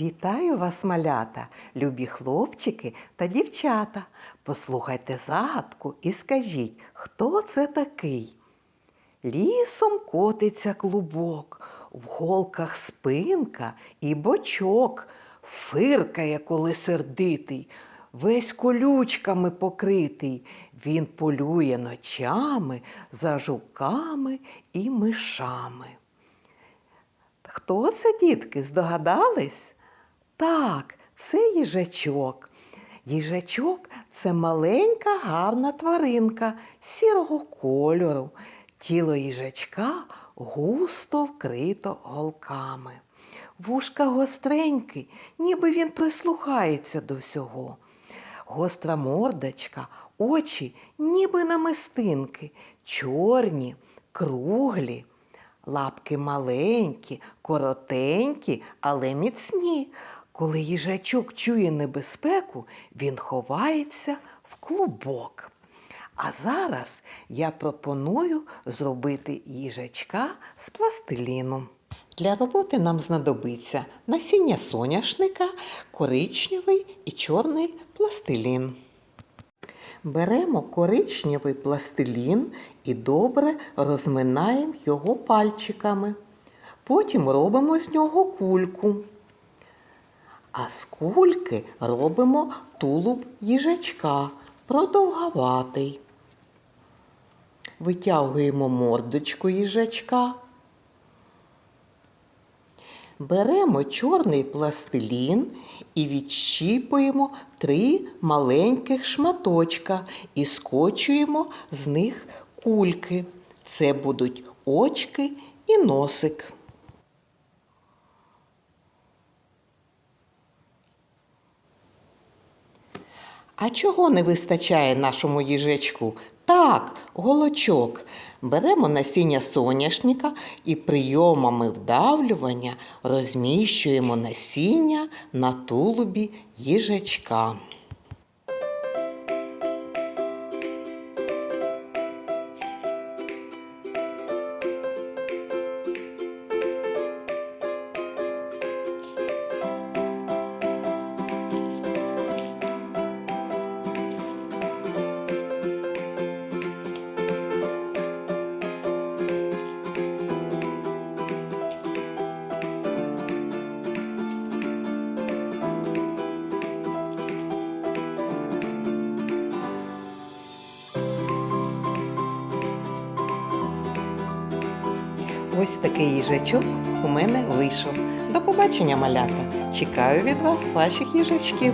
Вітаю вас, малята, любі хлопчики та дівчата. Послухайте загадку і скажіть, хто це такий? Лісом котиться клубок, в голках спинка і бочок, фиркає, коли сердитий, весь колючками покритий. Він полює ночами за жуками і мишами. Хто це, дітки, здогадались? Так, це їжачок. Їжачок це маленька гарна тваринка сірого кольору. Тіло їжачка густо вкрито голками. Вушка гостренькі, ніби він прислухається до всього. Гостра мордочка, очі, ніби намистинки, чорні, круглі. Лапки маленькі, коротенькі, але міцні. Коли їжачок чує небезпеку, він ховається в клубок. А зараз я пропоную зробити їжачка з пластиліну. Для роботи нам знадобиться насіння соняшника, коричневий і чорний пластилін. Беремо коричневий пластилін і добре розминаємо його пальчиками. Потім робимо з нього кульку. А з кульки робимо тулуб їжачка продовгаватий. Витягуємо мордочку їжачка. Беремо чорний пластилін і відщіпуємо три маленьких шматочка і скочуємо з них кульки. Це будуть очки і носик. А чого не вистачає нашому їжачку? Так, голочок. Беремо насіння соняшника і прийомами вдавлювання розміщуємо насіння на тулубі їжачка. Ось такий їжачок у мене вийшов. До побачення, малята! Чекаю від вас ваших їжачків.